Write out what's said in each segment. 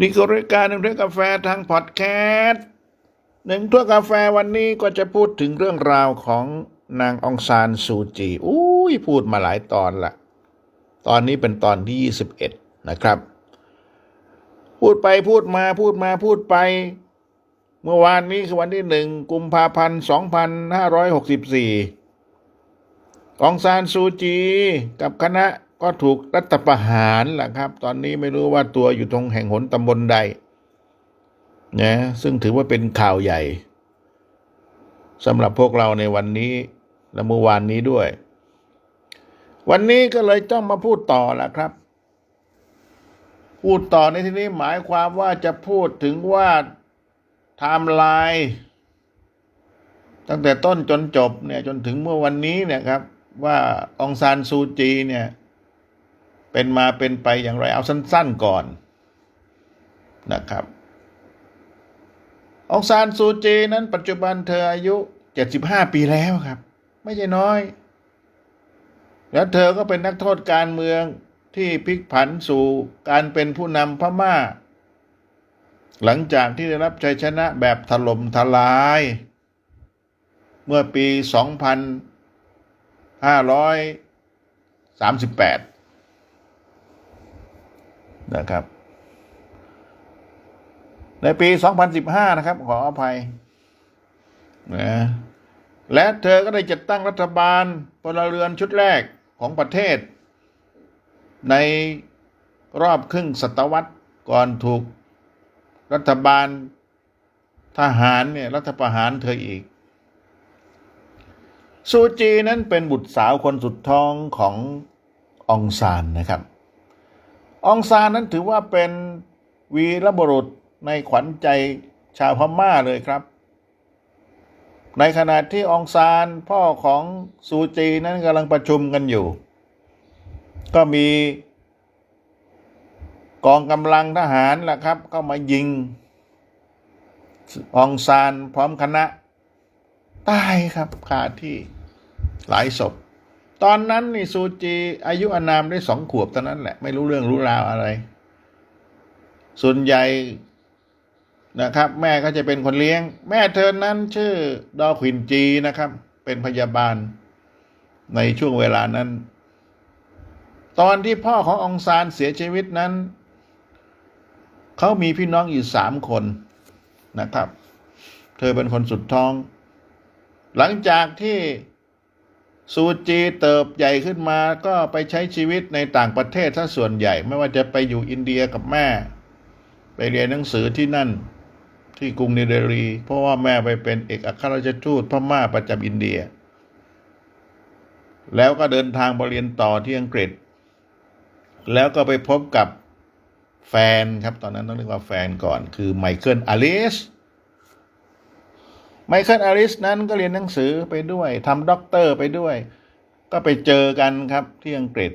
นี่คือรายการหนึ่งเรื่องกาแฟทางพอดแคสต์หนึ่งถ้วยกาแฟวันนี้ก็จะพูดถึงเรื่องราวของนางองซานซูจีอุ้ยพูดมาหลายตอนละตอนนี้เป็นตอนที่21นะครับ พูดไปพูดมาพูดมาพูดไป เมื่อวานนี้คือวันที่หนึ่งกุมภาพันธ์2564องซานซูจีกับคณะ ก็ถูกรัฐประหารแหละครับ ตอนนี้ไม่รู้ว่าตัวอยู่ตรงแห่งหนตำบลใดนะซึ่งถือว่าเป็นข่าวใหญ่สำหรับพวกเราในวันนี้และเมื่อวานนี้ด้วย วันนี้ก็เลยต้องมาพูดต่อละครับ พูดต่อในที่นี้หมายความว่าจะพูดถึงว่าไทม์ไลน์ตั้งแต่ต้นจนจบเนี่ยจนถึงเมื่อวันนี้เนี่ยครับ ว่าองซานซูจีเนี่ย เป็นมาเป็นไปอย่างไรเอาสั้น ๆก่อนนะครับ องซานซูจีนั้นปัจจุบันเธออายุ 75 ปีแล้วครับ ไม่ใช่น้อย แล้วเธอก็เป็นนักโทษการเมืองที่พลิกผันสู่การเป็นผู้นำพม่า หลังจากที่ได้รับชัยชนะแบบถล่มทลาย เมื่อปี 2538 นะครับ ในปี 2015 นะครับ ขออภัยนะและเธอก็ได้จัดตั้งรัฐบาลพลเรือนชุดแรกของประเทศ ในรอบครึ่งศตวรรษก่อนถูกรัฐบาลทหารเนี่ยรัฐประหารเธออีก ซูจีนั้นเป็นบุตรสาวคนสุดท้องขององซานนะครับ องซานนั้นถือว่าเป็นวีรบุรุษในขวัญใจชาวพม่าเลยครับ ในขณะที่องซานพ่อของซูจีนั้นกำลังประชุมกันอยู่ ก็มีกองกำลังทหารล่ะครับก็มายิงองซานพร้อมคณะ ตายครับคาที่หลายศพ ตอนนั้นนี่ซูจีอายุอนามได้สองขวบเท่านั้นแหละ ไม่รู้เรื่องรู้ราวอะไร ส่วนใหญ่นะครับ แม่ก็จะเป็นคนเลี้ยง แม่เธอนั้นชื่อดอควินจีนะครับ เป็นพยาบาลในช่วงเวลานั้น ตอนที่พ่อขององซานเสียชีวิตนั้น เขามีพี่น้องอยู่สามคนนะครับ เธอเป็นคนสุดท้อง หลังจากที่ ซูจีเติบใหญ่ขึ้นมาก็ไปใช้ชีวิตในต่างประเทศซะส่วนใหญ่ ไม่ว่าจะไปอยู่อินเดียกับแม่ ไปเรียนหนังสือที่นั่น ที่กรุงนิเดลีเพราะว่าแม่ไปเป็นเอกอัครราชทูตพม่าประจำอินเดีย แล้วก็เดินทางไปเรียนต่อที่อังกฤษ แล้วก็ไปพบกับแฟนครับ ตอนนั้นต้องเรียกว่าแฟนก่อน คือไมเคิลอลิส ไมเคิลอลิสนั้นก็เรียนหนังสือไปด้วยทำด็อกเตอร์ไปด้วย ก็ไปเจอกันครับที่อังกฤษ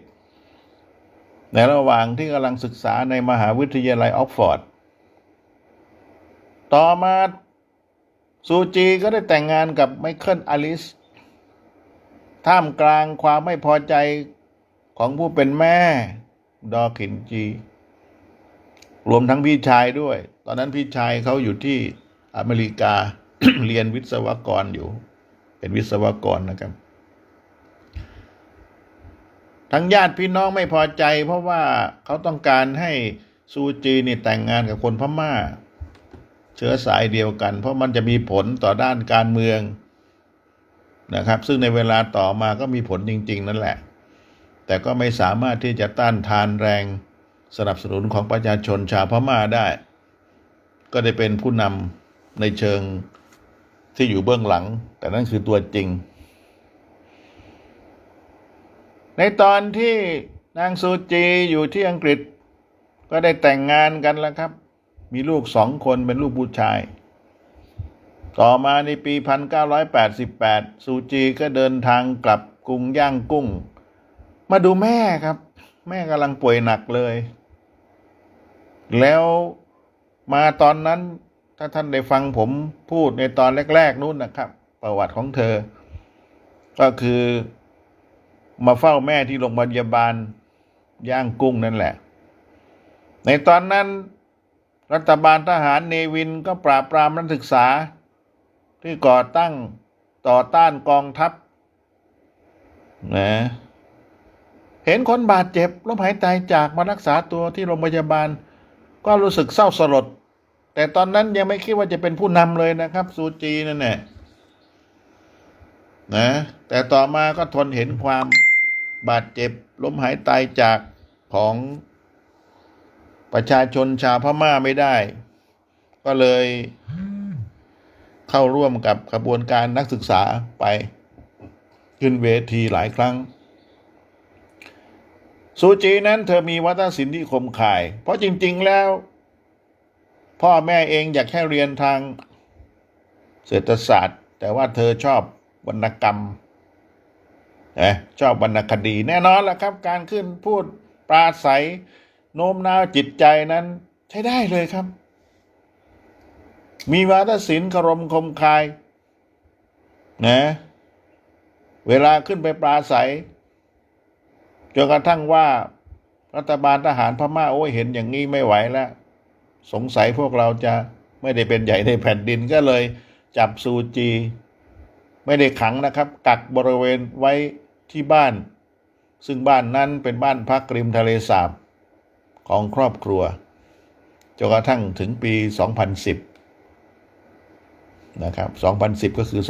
ในระหว่างที่กำลังศึกษาในมหาวิทยาลัยออกฟอร์ด ต่อมาซูจีก็ได้แต่งงานกับไมเคิลอลิส ท่ามกลางความไม่พอใจของผู้เป็นแม่ ดอขินจี รวมทั้งพี่ชายด้วย ตอนนั้นพี่ชายเขาอยู่ที่อเมริกา เรียนวิศวกรอยู่ เป็นวิศวกรนะครับ ทั้งญาติพี่น้องไม่พอใจ เพราะว่าเขาต้องการให้ซูจีนี่แต่งงานกับคนพม่า เชื้อสายเดียวกัน เพราะมันจะมีผลต่อด้านการเมืองนะครับ ซึ่งในเวลาต่อมาก็มีผลจริง ๆ นั่นแหละ แต่ก็ไม่สามารถที่จะต้านทานแรงสนับสนุนของประชาชนชาวพม่าได้ ก็ได้เป็นผู้นำในเชิง ที่อยู่เบื้องหลัง แต่นั่นคือตัวจริง ในตอนที่นางซูจีอยู่ที่อังกฤษ ก็ได้แต่งงานกันแล้วครับ มีลูกสองคนเป็นลูกผู้ชาย ต่อมาในปี 1988 ซูจีก็เดินทางกลับกรุงย่างกุ้ง มาดูแม่ครับ แม่กำลังป่วยหนักเลย แล้วมาตอนนั้น ถ้าท่านได้ฟังผมพูดในตอนแรก ๆนู้นนะครับ ประวัติของเธอ ก็คือมาเฝ้าแม่ที่โรงพยาบาลย่างกุ้งนั่นแหละ ในตอนนั้น รัฐบาลทหารเนวินก็ปราบปรามนักศึกษา ที่ก่อตั้งต่อต้านกองทัพนะเห็นคนบาดเจ็บล้มหายตายจากมารักษาตัวที่โรงพยาบาล ก็รู้สึกเศร้าสลด แต่ตอนนั้นยังไม่คิดว่าจะเป็นผู้นำเลยนะครับ ซูจีนั่นแหละนะแต่ต่อมาก็ทนเห็นความบาดเจ็บล้มหายตายจากของประชาชนชาวพม่าไม่ได้ ก็เลยเข้าร่วมกับกระบวนการนักศึกษาไป ขึ้นเวทีหลายครั้ง ซูจีนั้นเธอมีวัฒนศิลป์ที่คมข่าย เพราะจริง ๆ แล้ว พ่อแม่เองอยากให้เรียนทางเศรษฐศาสตร์ แต่ว่าเธอชอบวรรณกรรมนะชอบวรรณคดีแน่นอนแหละครับ การขึ้นพูดปราศัยโน้มน้าวจิตใจนั้นใช้ได้เลยครับ มีวาทศิลป์คารมคมคายนะเวลาขึ้นไปปราศัยจนกระทั่งว่ารัฐบาลทหารพม่าโอ้ยเห็นอย่างนี้ไม่ไหวแล้ว สงสัยพวกเราจะไม่ได้เป็นใหญ่ในแผ่นดินก็เลยจับซูจี ไม่ได้ขังนะครับ กักบริเวณไว้ที่บ้าน ซึ่งบ้านนั้นเป็นบ้านพักริมทะเลสาบของครอบครัวจนกระทั่งถึงปี 2010 นะครับ 2010 ก็คือ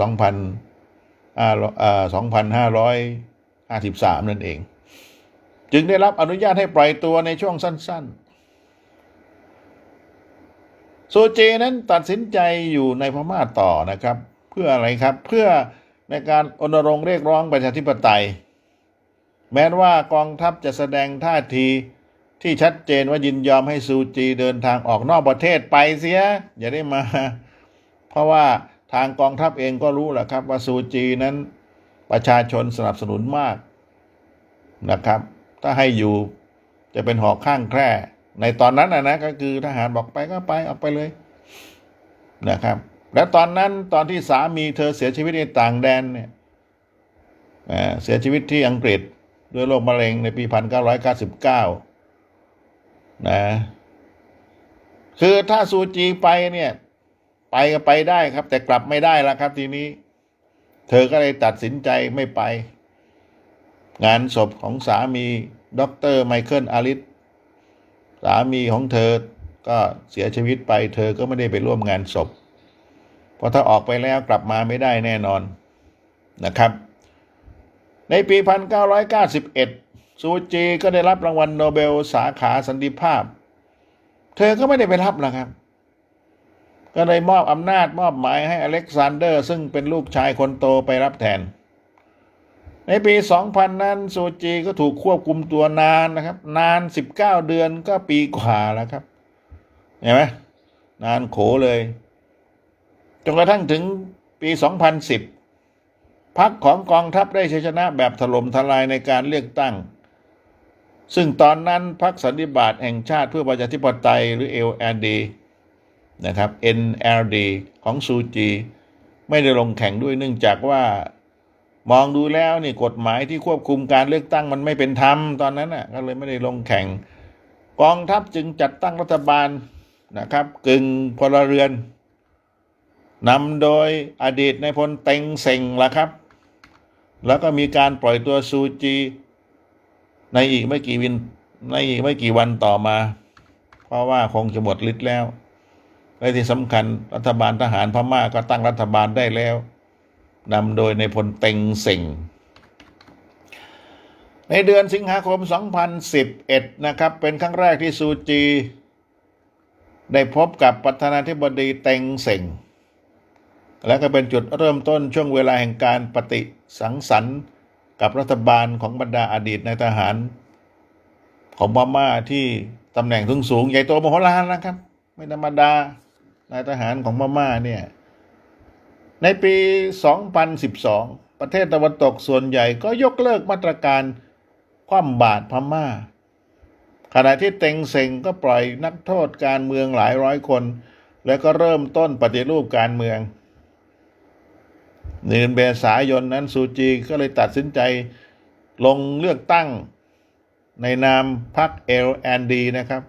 2,000อ่า2,553 นั่นเอง จึงได้รับอนุญาตให้ปล่อยตัวในช่วงสั้น ๆ ซูจีนั้นตัดสินใจอยู่ในพม่าต่อนะครับ เพื่ออะไรครับเพื่อในการรณรงค์เรียกร้องประชาธิปไตย แม้ว่ากองทัพจะแสดงท่าทีที่ชัดเจนว่ายินยอมให้ซูจีเดินทางออกนอกประเทศไปเสีย อย่าได้มา เพราะว่าทางกองทัพเองก็รู้แหละครับว่าซูจีนั้นประชาชนสนับสนุนมากนะครับ ถ้าให้อยู่จะเป็นหอกข้างแคร่ ในตอนนั้นนะนะก็คือทหารบอกไปก็ไปออกไปเลยนะครับ และตอนนั้นตอนที่สามีเธอเสียชีวิตในต่างแดนเนี่ยเสียชีวิตที่อังกฤษด้วยโรคมะเร็งในปีพันเก้าร้อยเก้าสิบเก้านะ คือถ้าซูจีไปเนี่ย ไปก็ไปได้ครับ แต่กลับไม่ได้แล้วครับทีนี้ เธอก็เลยตัดสินใจไม่ไป งานศพของสามีด็อกเตอร์ไมเคิลอาริส สามีของเธอก็เสียชีวิตไป เธอก็ไม่ได้ไปร่วมงานศพ เพราะถ้าออกไปแล้วกลับมาไม่ได้แน่นอนนะครับ ในปี 1991 ซูจีก็ได้รับรางวัลโนเบลสาขาสันติภาพ เธอก็ไม่ได้ไปรับนะครับ ก็เลยมอบอำนาจมอบหมายให้อเล็กซานเดอร์ ซึ่งเป็นลูกชายคนโตไปรับแทน ในปี 2000 นั้นซูจีก็ถูกควบคุมตัวนานนะครับ นาน 19 เดือนก็ปีกว่าแล้วครับ เห็นไหมนานโขเลยจนกระทั่งถึงปี 2010 พักของกองทัพได้ชัยชนะแบบถล่มทลายในการเลือกตั้ง ซึ่งตอนนั้นพักสันติบาตแห่งชาติเพื่อประชาธิปไตยหรือ LND นะครับ NLD ของซูจี ไม่ได้ลงแข่งด้วยเนื่องจากว่า มองดูแล้วนี่กฎหมายที่ควบคุมการเลือกตั้งมันไม่เป็นธรรมตอนนั้นน่ะก็เลยไม่ได้ลงแข่ง กองทัพจึงจัดตั้งรัฐบาลนะครับกึ่งพลเรือนนำโดยอดีตในายพลเต็งเซ็งละครับ แล้วก็มีการปล่อยตัวซูจี ในอีกไม่กี่วินในอีกไม่กี่วันต่อมา เพราะว่าคงจะหมดฤทธิ์แล้ว และที่สำคัญรัฐบาลทหารพม่าก็ตั้งรัฐบาลได้แล้ว นำโดยในพลเต็งเซ็งในเดือนสิงหาคม 2011 นะครับ เป็นครั้งแรกที่ซูจี ได้พบกับประธานาธิบดีเต็งเซ็งและก็เป็นจุดเริ่มต้นช่วงเวลาแห่งการปฏิสังสรรค์กับรัฐบาลของบรรดาอดีตนายทหาร ของพม่าที่ตำแหน่งสูงสูงใหญ่โตมโหฬารนะครับ ไม่ธรรมดานายทหารของพม่าเนี่ย ในปี 2012 ประเทศตะวันตกส่วนใหญ่ก็ยกเลิกมาตรการคว่ำบาตรพม่า ขณะที่เต็งเซ็งก็ปล่อยนักโทษการเมืองหลายร้อยคน แล้วก็เริ่มต้นปฏิรูปการเมืองเดือนเบษายนนั้นซูจีก็เลยตัดสินใจลงเลือกตั้งในนามพรรค LND นะครับ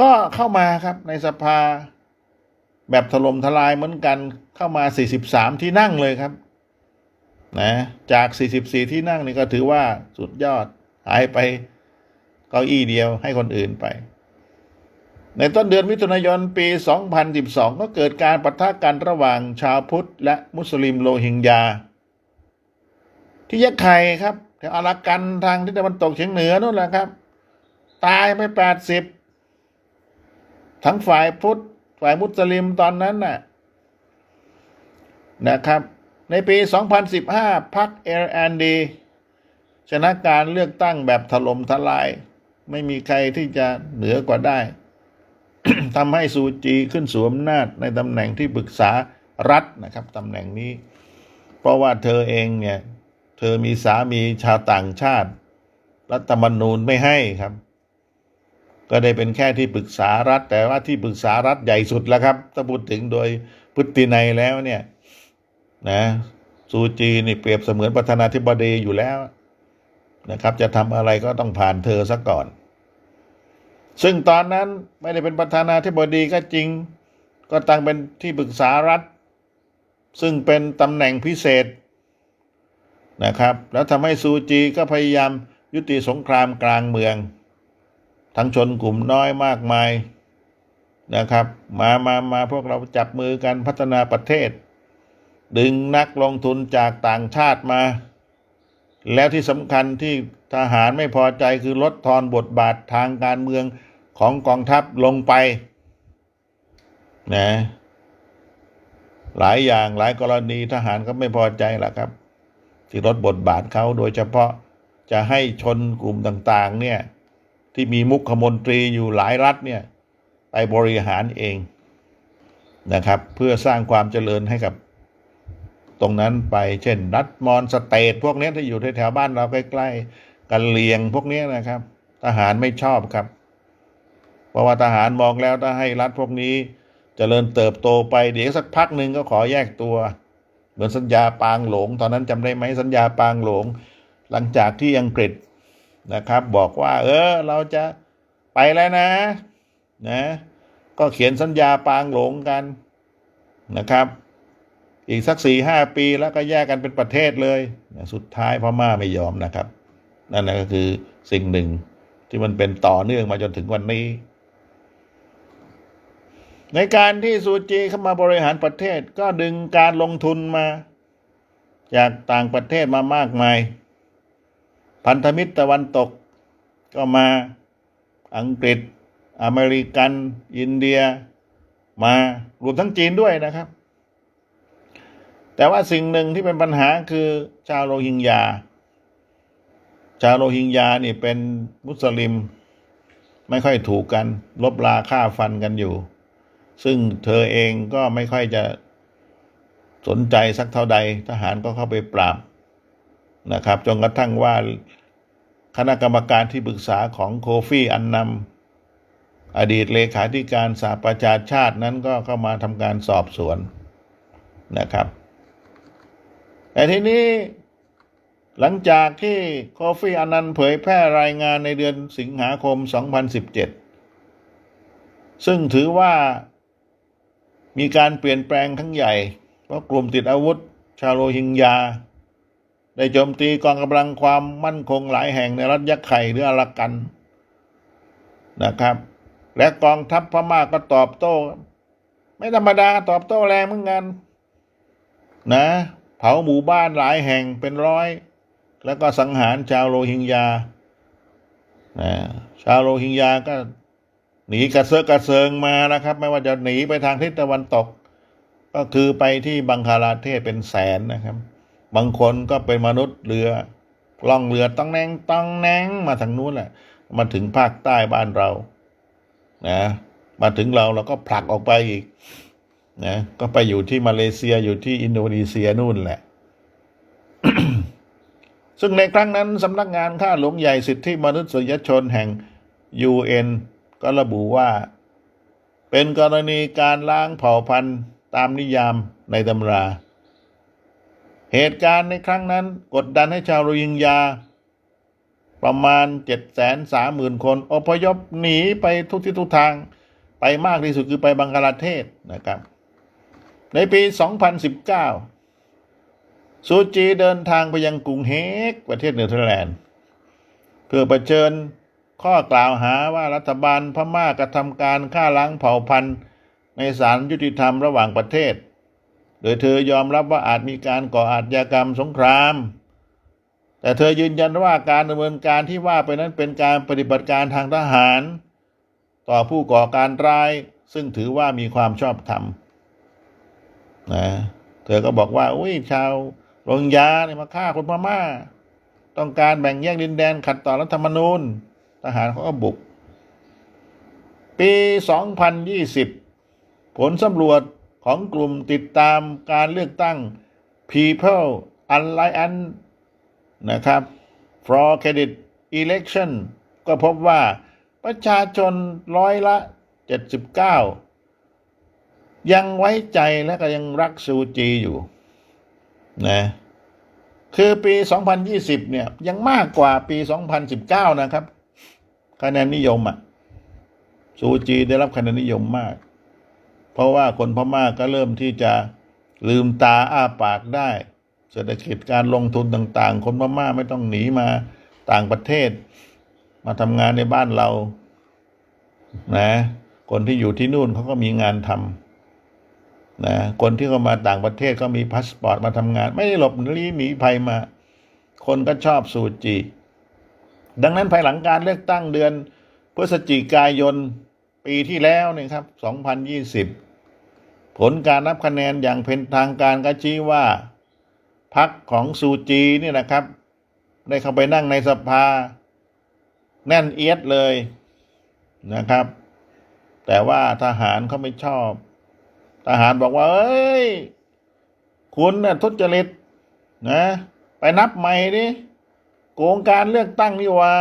ก็เข้ามาครับในสภา แบบถล่มทลายเหมือนกันเข้ามา 43 ที่นั่งเลยครับ นะจาก 44 ที่นั่งนี่ก็ถือว่าสุดยอดหายไปเก้าอี้เดียวให้คนอื่นไป ในต้นเดือนมิถุนายนปี 2012 ก็เกิดการปะทะกันระหว่างชาวพุทธและมุสลิมโรฮิงญา ที่ยะไข่ครับแถวอารากันทางทิศตะวันตกเฉียงเหนือนู่นแหละครับ ตายไป 80 ทั้งฝ่ายพุทธ ฝ่ายมุสลิมตอนนั้นน่ะนะครับ ในปี 2015พรรค LND ชนะการเลือกตั้งแบบถล่มทลาย ไม่มีใครที่จะเหนือกว่าได้ทำให้ซูจีขึ้นสวมนาจในตำแหน่งที่ปรึกษารัฐนะครับตำแหน่งนี้ เพราะว่าเธอเองเนี่ย เธอมีสามีชาวต่างชาติ รัฐธรรมนูญไม่ให้ครับ ก็ได้เป็นแค่ที่ปรึกษารัฐ แต่ว่าที่ปรึกษารัฐใหญ่สุดแล้วครับ ถ้าพูดถึงโดยพฤตินัยแล้วเนี่ย นะซูจีนี่เปรียบเสมือนประธานาธิบดีอยู่แล้วนะครับ จะทำอะไรก็ต้องผ่านเธอซะก่อน ซึ่งตอนนั้นไม่ได้เป็นประธานาธิบดีก็จริง ก็ตั้งเป็นที่ปรึกษารัฐ ซึ่งเป็นตำแหน่งพิเศษนะครับ แล้วทำให้ซูจีก็พยายามยุติสงครามกลางเมือง ทั้งชนกลุ่มน้อยมากมายนะครับ มามามาพวกเราจับมือกันพัฒนาประเทศ ดึงนักลงทุนจากต่างชาติมา แล้วที่สำคัญที่ทหารไม่พอใจคือลดทอนบทบาททางการเมืองของกองทัพลงไปนะหลายอย่างหลายกรณีทหารก็ไม่พอใจละครับ ที่ลดบทบาทเขาโดยเฉพาะจะให้ชนกลุ่มต่าง ๆ เนี่ย ที่มีมุขมนตรีอยู่หลายรัฐเนี่ยไปบริหารเองนะครับ เพื่อสร้างความเจริญให้กับตรงนั้นไปเช่น รัฐมอนสเตทพวกนี้ที่อยู่แถวบ้านเราใกล้ๆกันเลียงพวกนี้นะครับ ทหารไม่ชอบครับ เพราะว่าทหารมองแล้วถ้าให้รัฐพวกนี้จเจริญเติบโตไปเดี๋ยวสักพักหนึ่งก็ขอแยกตัว เหมือนสัญญาปางหลง ตอนนั้นจำได้ไหมสัญญาปางหลง หลังจากที่อังกฤษ นะครับ บอกว่า เออ เราจะไปแล้วนะ นะ ก็เขียนสัญญาปางหลงกันนะครับ อีกสักสี่ห้าปีแล้วก็แยกกันเป็นประเทศเลย สุดท้ายพม่าไม่ยอมนะครับ นั่นก็คือสิ่งหนึ่งที่มันเป็นต่อเนื่องมาจนถึงวันนี้ ในการที่ซูจีเข้ามาบริหารประเทศก็ดึงการลงทุนมา จากต่างประเทศมามากมาย พันธมิตรตะวันตก ก็มาอังกฤษ อเมริกัน อินเดีย มารวมทั้งจีนด้วยนะครับ แต่ว่าสิ่งหนึ่งที่เป็นปัญหาคือชาวโรฮิงญา ชาวโรฮิงญานี่เป็นมุสลิม ไม่ค่อยถูกกัน ลบลาฆ่าฟันกันอยู่ ซึ่งเธอเองก็ไม่ค่อยจะสนใจสักเท่าใด ทหารก็เข้าไปปราบ นะครับจนกระทั่งว่าคณะกรรมการที่ปรึกษาของโคฟี่อันนำอดีตเลขาธิการสหประชาชาตินั้นก็เข้ามาทำการสอบสวนนะครับแต่ทีนี้หลังจากที่โคฟี่อันนันเผยแพร่รายงานในเดือนสิงหาคม 2017 ซึ่งถือว่ามีการเปลี่ยนแปลงครั้งใหญ่ เพราะกลุ่มติดอาวุธ ชาวโรฮิงญา ได้โจมตีกองกำลังความมั่นคงหลายแห่งในรัฐยักไข่หรืออารักันนะครับ และกองทัพพม่าก็ตอบโต้ ไม่ธรรมดาตอบโต้แรงเหมือนกัน นะ เผาหมู่บ้านหลายแห่งเป็นร้อย แล้วก็สังหารชาวโรฮิงญานะชาวโรฮิงญาก็หนีกระเซาะกระเซิงมานะครับ ไม่ว่าจะหนีไปทางทิศตะวันตก ก็คือไปที่บังคลาเทศเป็นแสนนะครับ บางคนก็เป็นมนุษย์เรือล่องเรือต้องแนงต้องแนงมาทางนู้นแหละมาถึงภาคใต้บ้านเรา นะมาถึงเราเราก็ผลักออกไปอีกนะก็ไปอยู่ที่มาเลเซียอยู่ที่อินโดนีเซียนู่นแหละ ซึ่งในครั้งนั้นสำนักงานข้าหลวงใหญ่สิทธิมนุษยชนแห่ง UN ก็ระบุว่า เป็นกรณีการล้างเผ่าพันธุ์ตามนิยามในตำรา เหตุการณ์ในครั้งนั้นกดดันให้ชาวโรฮิงญา ประมาณเจ็ดแสนสามหมื่นคน อพยพหนีไปทุกทิศทุกทางไปมากที่สุดคือไปบังกลาเทศนะครับ ในปี 2019 ซูจีเดินทางไปยังกรุงเฮกประเทศเนเธอร์แลนด์ เพื่อประเชิญข้อกล่าวหาว่ารัฐบาลพม่ากระทำการฆ่าล้างเผ่าพันธุ์ในศาลยุติธรรมระหว่างประเทศ โดยเธอยอมรับว่าอาจมีการก่ออาชญากรรมสงคราม แต่เธอยืนยันว่าการดำเนินการที่ว่าไปนั้นเป็นการปฏิบัติการทางทหาร ต่อผู้ก่อการร้าย ซึ่งถือว่ามีความชอบธรรมนะเธอก็บอกว่าอุ้ยชาวโรฮิงญาเนี่ยมาฆ่าคนพม่า ต้องการแบ่งแยกดินแดนขัดต่อรัฐธรรมนูญ ทหารเขาก็บุก ปี 2020 ผลสำรวจ ของกลุ่มติดตามการเลือกตั้ง People Alliance นะครับ for Credit Election ก็พบว่าประชาชนร้อยละ 79 ยังไว้ใจและก็ยังรักซูจีอยู่นะคือปี 2020 เนี่ย ยังมากกว่าปี 2019 นะครับคะแนนนิยมอะซูจีได้รับคะแนนนิยมมาก เพราะว่าคนพม่าก็เริ่มที่จะลืมตาอ้าปากได้ เศรษฐกิจการลงทุนต่างๆ คนพม่าไม่ต้องหนีมาต่างประเทศ มาทำงานในบ้านเรา นะ คนที่อยู่ที่นู่นเขาก็มีงานทำนะ คนที่เขามาต่างประเทศก็มีพาสปอร์ตมาทำงาน ไม่ได้หลบหนีหนีภัยมา คนก็ชอบซูจี ดังนั้นภายหลังการเลือกตั้งเดือนพฤศจิกายน ปีที่แล้วเนี่ยครับ 2020 ผลการนับคะแนนอย่างเป็นทางการก็ชี้ว่าพรรคของซูจีเนี่ยนะครับ ได้เข้าไปนั่งในสภา แน่นเอียดเลยนะครับ แต่ว่าทหารเขาไม่ชอบ ทหารบอกว่า เอ้ย คุณน่ะทุจริตนะ ไปนับใหม่ดิโกงการเลือกตั้งนี่ว่า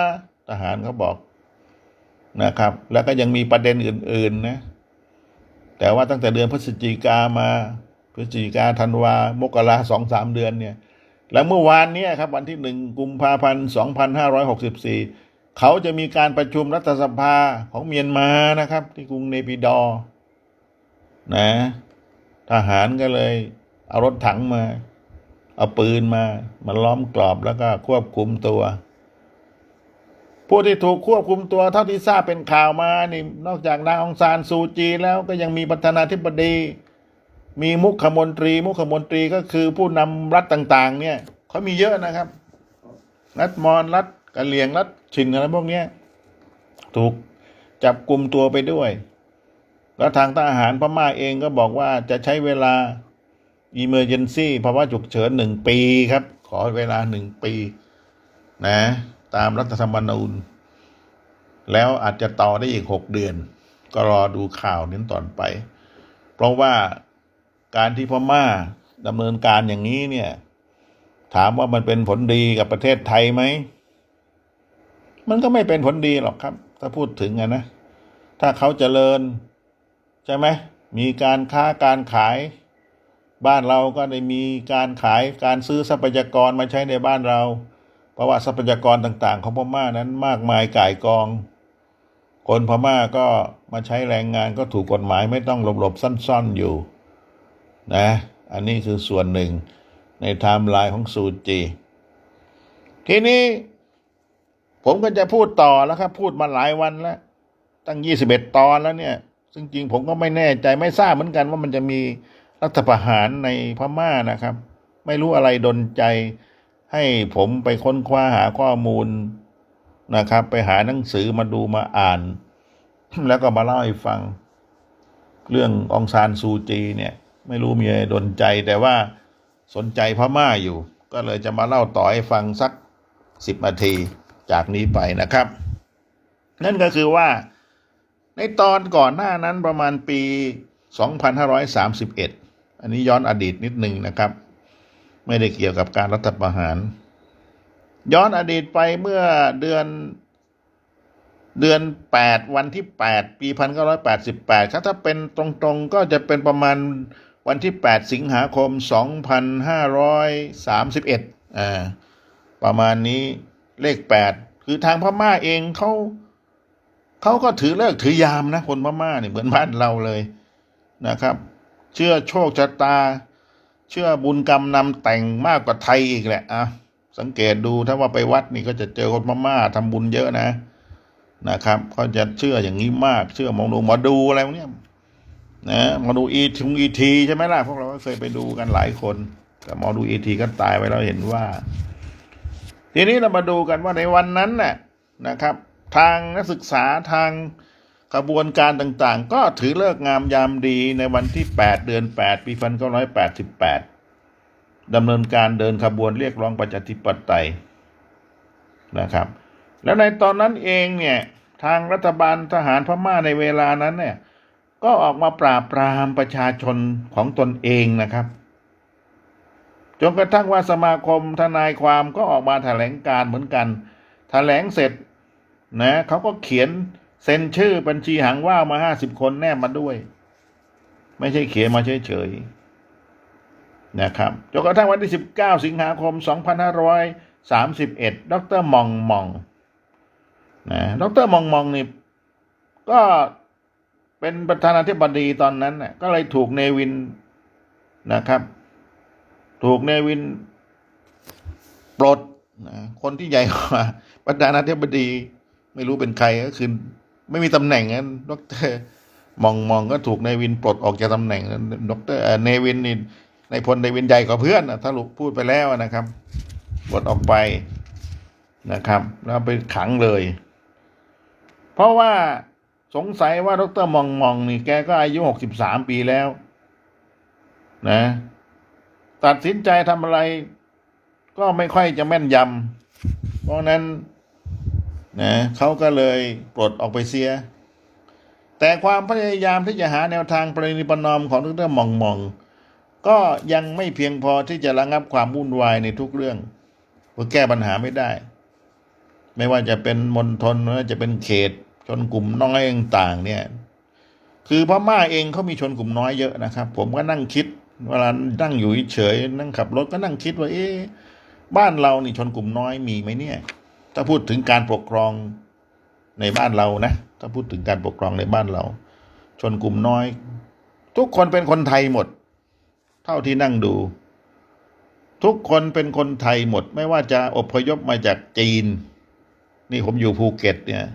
ทหารเขาบอก นะครับ แล้วก็ยังมีประเด็นอื่น ๆ นะ แต่ว่าตั้งแต่เดือนพฤศจิกามา พฤศจิกาธันวามกราสองสามเดือนเนี่ย แล้วเมื่อวานนี้ครับ วันที่หนึ่งกุมภาพันธ์สองพันห้าร้อยหกสิบสี่เขาจะมีการประชุมรัฐสภาของเมียนมานะครับ ที่กรุงเนปิดอร์นะ ทหารก็เลย เอารถถังมา เอาปืนมา มาล้อมกรอบแล้วก็ควบคุมตัว ผู้ที่ถูกควบคุมตัวเท่าที่ทราบเป็นข่าวมานี่นอกจากนางองซานซูจีแล้วก็ยังมีประธานาธิบดี มีมุขมนตรี มุขมนตรีก็คือผู้นำรัฐต่าง ๆ เนี่ยเขามีเยอะนะครับ รัฐมอญรัฐกะเหรี่ยงรัฐชินอะไรพวกเนี้ยถูกจับกลุ่มตัวไปด้วย แล้วทางทหารพม่าเองก็บอกว่าจะใช้เวลา emergency ภาวะฉุกเฉินหนึ่งปีครับ ขอเวลาหนึ่งปี นะ ตามรัฐธรรมนูญ แล้วอาจจะต่อได้อีกหกเดือน ก็รอดูข่าวนี้ต่อไป เพราะว่าการที่พม่าดำเนินการอย่างนี้เนี่ย ถามว่ามันเป็นผลดีกับประเทศไทยไหม มันก็ไม่เป็นผลดีหรอกครับ ถ้าพูดถึงอะนะ ถ้าเขาเจริญ ใช่ไหมมีการค้าการขาย บ้านเราก็ได้มีการขายการซื้อทรัพยากรมาใช้ในบ้านเรา เพราะว่าทรัพยากรต่างๆ ของพม่านั้นมากมายก่ายกอง คนพม่าก็มาใช้แรงงานก็ถูกกฎหมายไม่ต้องหลบๆซ่อนๆอยู่นะอันนี้คือส่วนหนึ่งในไทม์ไลน์ของซูจี ทีนี้ผมก็จะพูดต่อแล้วครับ พูดมาหลายวันแล้ว ตั้งยี่สิบเอ็ดตอนแล้วเนี่ย ซึ่งจริงผมก็ไม่แน่ใจไม่ทราบเหมือนกันว่ามันจะมีรัฐประหารในพม่านะครับ ไม่รู้อะไรดนใจ ให้ผมไปค้นคว้าหาข้อมูลนะครับ ไปหาหนังสือมาดูมาอ่าน แล้วก็มาเล่าให้ฟัง เรื่ององซานซูจีเนี่ย ไม่รู้มีอะไรดนใจ แต่ว่าสนใจพม่าอยู่ ก็เลยจะมาเล่าต่อให้ฟังสักสิบนาทีจากนี้ไปนะครับ นั่นก็คือว่า ในตอนก่อนหน้านั้นประมาณปี 2531 อันนี้ย้อนอดีตนิดหนึ่งนะครับ ไม่ได้เกี่ยวกับการรัฐประหาร ย้อนอดีตไปเมื่อเดือนเดือน 8 วันที่ 8 ปี 1988ถ้าถ้าเป็นตรงๆก็จะเป็นประมาณวันที่ 8 สิงหาคม 2531อ่าประมาณนี้เลข 8 คือทางพม่าเองเขาเขาก็ถือเลิกถือยามนะ คนพม่าเนี่ยเหมือนบ้านเราเลยนะครับ เชื่อโชคชะตา เชื่อบุญกรรมนำแต่งมากกว่าไทยอีกแหละอะสังเกตดูถ้าว่าไปวัดนี่ก็จะเจอคนพม่าทำบุญเยอะนะนะครับเขาจะเชื่ออย่างนี้มาก เชื่อมองดูหมอดูอะไรพวกเนี้ยนะหมอดูอีทุงอีทีใช่ไหมล่ะพวกเราก็เคยไปดูกันหลายคนแต่หมอดูอีทีก็ตายไปแล้วเห็นว่า ทีนี้เรามาดูกันว่าในวันนั้นน่ะนะครับ ทางนักศึกษาทาง กระบวนการต่างๆ ก็ถือเลิกงามยามดีในวันที่ 8 เดือน 8 ปี1988ดำเนินการเดินขบวนเรียกร้องประชาธิปไตยนะครับ แล้วในตอนนั้นเองเนี่ยทางรัฐบาลทหารพม่าในเวลานั้นเนี่ยก็ออกมาปราบปรามประชาชนของตนเองนะครับจนกระทั่งว่าสมาคมทนายความก็ออกมาแถลงการเหมือนกัน แถลงเสร็จนะเขาก็เขียน เซ็นชื่อบัญชีหางว่าวมาห้าสิบคนแนบมาด้วย ไม่ใช่เขียนมาเฉยๆนะครับจนกระทั่งวันที่สิบเก้าสิงหาคมสองพันห้าร้อยสามสิบเอ็ดดรมองมองนะดรมองมองนี่ก็เป็นประธานาธิบดีตอนนั้นน่ะก็เลยถูกเนวินนะครับ ถูกเนวินปลดนะคนที่ใหญ่กว่าประธานาธิบดี ไม่รู้เป็นใครก็คือ ไม่มีตำแหน่งนั้นดรมองมองก็ถูกเนวินปลดออกจากตำแหน่งดรเอ่อเนวินนี่ในพลเนวินใหญ่กว่าเพื่อนนะถ้าลูกพูดไปแล้วนะครับปลดออกไปนะครับ แล้วไปขังเลย เพราะว่าสงสัยว่าดรมองมองนี่แกก็อายุหกสิบสามปีแล้ว นะ ตัดสินใจทำอะไร ก็ไม่ค่อยจะแม่นยำเพราะนั้น นะเขาก็เลยปลดออกไปเสีย แต่ความพยายามที่จะหาแนวทางประนิประนอมของดรมองมองก็ยังไม่เพียงพอที่จะระงับความวุ่นวายในทุกเรื่องเพื่อแก้ปัญหาไม่ได้ ไม่ว่าจะเป็นมณฑลไม่ว่าจะเป็นเขต ชนกลุ่มน้อยต่างๆ เนี่ย คือพม่าเองเขามีชนกลุ่มน้อยเยอะนะครับ ผมก็นั่งคิด เวลานั่งอยู่เฉยนั่งขับรถก็นั่งคิดว่า เอ๊ะบ้านเรานี่ชนกลุ่มน้อยมีไหมเนี่ย ถ้าพูดถึงการปกครองในบ้านเรานะ ถ้าพูดถึงการปกครองในบ้านเรา ชนกลุ่มน้อย ทุกคนเป็นคนไทยหมด เท่าที่นั่งดู ทุกคนเป็นคนไทยหมด ไม่ว่าจะอพยพมาจากจีน นี่ผมอยู่ภูเก็ตเนี่ย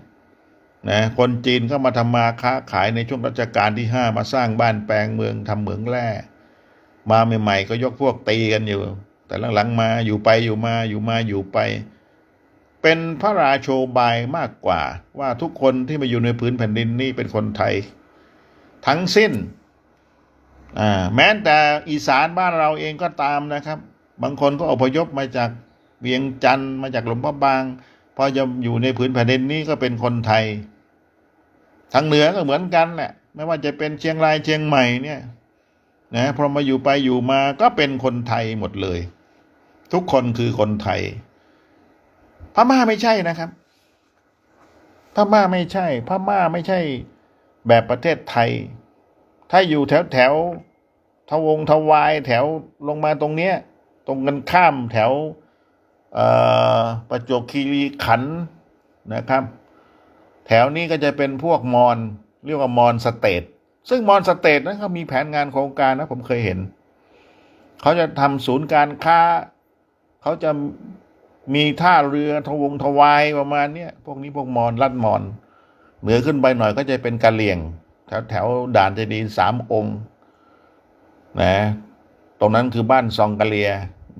นะคนจีนเข้ามาทำมาค้าขายในช่วงรัชกาลที่ห้ามาสร้างบ้านแปลงเมืองทำเหมืองแร่มาใหม่ๆก็ยกพวกตีกันอยู่ แต่หลังๆมาอยู่ไปอยู่มาอยู่มาอยู่ไป เป็นพระราโชบายมากกว่า ว่าทุกคนที่มาอยู่ในพื้นแผ่นดินนี่เป็นคนไทย ทั้งสิ้นแม้แต่อีสานบ้านเราเองก็ตามนะครับ บางคนก็อพยพมาจากเวียงจันทร์มาจากหลวงพระบางพอจะอยู่ในพื้นแผ่นดินนี้ก็เป็นคนไทย ทางเหนือก็เหมือนกันแหละไม่ว่าจะเป็นเชียงรายเชียงใหม่เนี่ยนะพอมาอยู่ไปอยู่มาก็เป็นคนไทยหมดเลย ทุกคนคือคนไทย พม่าไม่ใช่นะครับพม่าไม่ใช่พม่าไม่ใช่แบบประเทศไทย ถ้าอยู่แถวแถวทวงทวายแถวลงมาตรงเนี้ย ตรงกันข้ามแถวประจวบคีรีขันนะครับ แถวนี้ก็จะเป็นพวกมอญเรียกว่ามอญสเตทซึ่งมอญสเตทนั้นเขามีแผนงานโครงการนะผมเคยเห็น เขาจะทำศูนย์การค้า เขาจะ มีท่าเรือทวงทวายประมาณเนี้ยพวกนี้พวกมอญลัดมอญเหนือขึ้นไปหน่อยก็จะเป็นกะเหลี่ยง แถวแถวด่านเจดีสามองค์นะตรงนั้นคือบ้านซองกะเลีย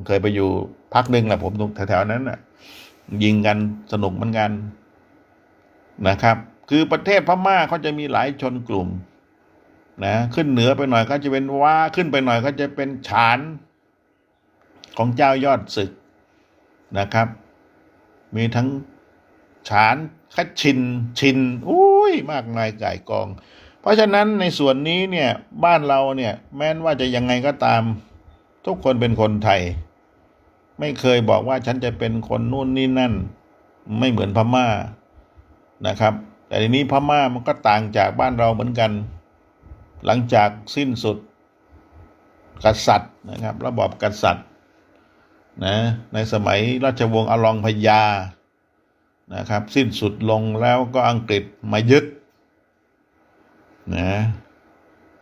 เคยไปอยู่พักหนึ่งแหละผมตรงแถวๆนั้นน่ะ ยิงกันสนุกเหมือนกันนะครับ คือประเทศพม่าเขาจะมีหลายชนกลุ่มนะขึ้นเหนือไปหน่อยก็จะเป็นว้าขึ้นไปหน่อยก็จะเป็นฉานของเจ้ายอดศึก นะครับ มีทั้งฉานคัดชินชินอุ้ยมากมายก่ายกอง เพราะฉะนั้นในส่วนนี้เนี่ยบ้านเราเนี่ยแม้นว่าจะยังไงก็ตาม ทุกคนเป็นคนไทย ไม่เคยบอกว่าฉันจะเป็นคนนู่นนี่นั่น ไม่เหมือนพม่านะครับ แต่ทีนี้พม่ามันก็ต่างจากบ้านเราเหมือนกัน หลังจากสิ้นสุดกษัตริย์นะครับ ระบอบกษัตริย์ นะในสมัยราชวงศ์อลองพญานะครับ สิ้นสุดลงแล้วก็อังกฤษมายึดนะ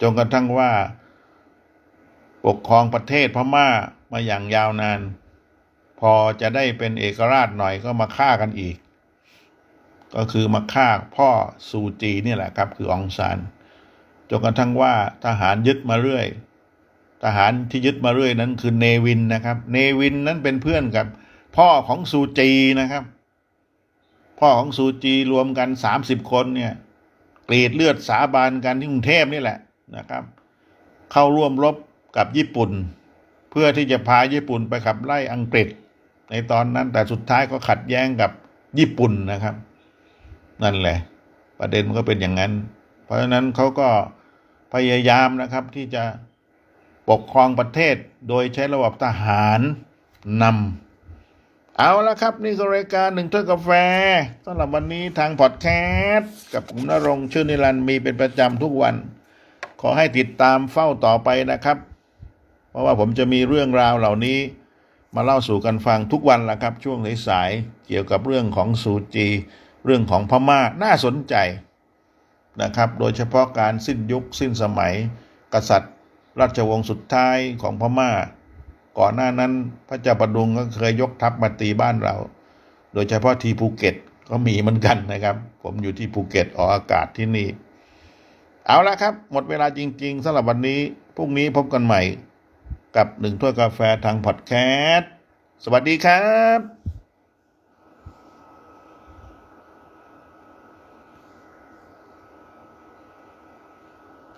จนกระทั่งว่า ปกครองประเทศพม่ามาอย่างยาวนาน พอจะได้เป็นเอกราชหน่อยก็มาฆ่ากันอีก ก็คือมาฆ่าพ่อซูจีนี่แหละครับ คือองซานจนกระทั่งว่าทหารยึดมาเรื่อย ทหารที่ยึดมาเรื่อยนั้นคือเนวินนะครับ เนวินนั้นเป็นเพื่อนกับ พ่อของซูจีนะครับ พ่อของซูจีรวมกันสามสิบคนเนี่ยกรีดเลือดสาบานกันที่กรุงเทพนี่แหละนะครับ เข้าร่วมรบกับญี่ปุ่น เพื่อที่จะพาญี่ปุ่นไปขับไล่อังกฤษ ในตอนนั้นแต่สุดท้ายก็ขัดแย้งกับญี่ปุ่นนะครับ นั่นแหละ ประเด็นมันก็เป็นอย่างนั้น เพราะฉะนั้นเขาก็พยายามนะครับที่จะ ปกครองประเทศโดยใช้ระบบทหารนำเอาละครับ นี่ก็รายการหนึ่งถ้วยกาแฟสำหรับวันนี้ทางพอดแคสต์กับผมนรงชื่อนิรันมีเป็นประจำทุกวัน ขอให้ติดตามเฝ้าต่อไปนะครับ เพราะว่าผมจะมีเรื่องราวเหล่านี้มาเล่าสู่กันฟังทุกวันละครับ ช่วงสายๆเกี่ยวกับเรื่องของซูจี เรื่องของพม่าน่าสนใจนะครับ โดยเฉพาะการสิ้นยุคสิ้นสมัย กษัตริย์ ราชวงศ์สุดท้ายของพม่า ก่อนหน้านั้นพระเจ้าประดุงก็เคยยกทัพมาตีบ้านเรา โดยเฉพาะที่ภูเก็ตก็มีเหมือนกันนะครับ ผมอยู่ที่ภูเก็ตออกอากาศที่นี่ เอาละครับ หมดเวลาจริง ๆสำหรับวันนี้พรุ่งนี้พบกันใหม่ กับหนึ่งถ้วยกาแฟทางพอดแคสต์สวัสดีครับ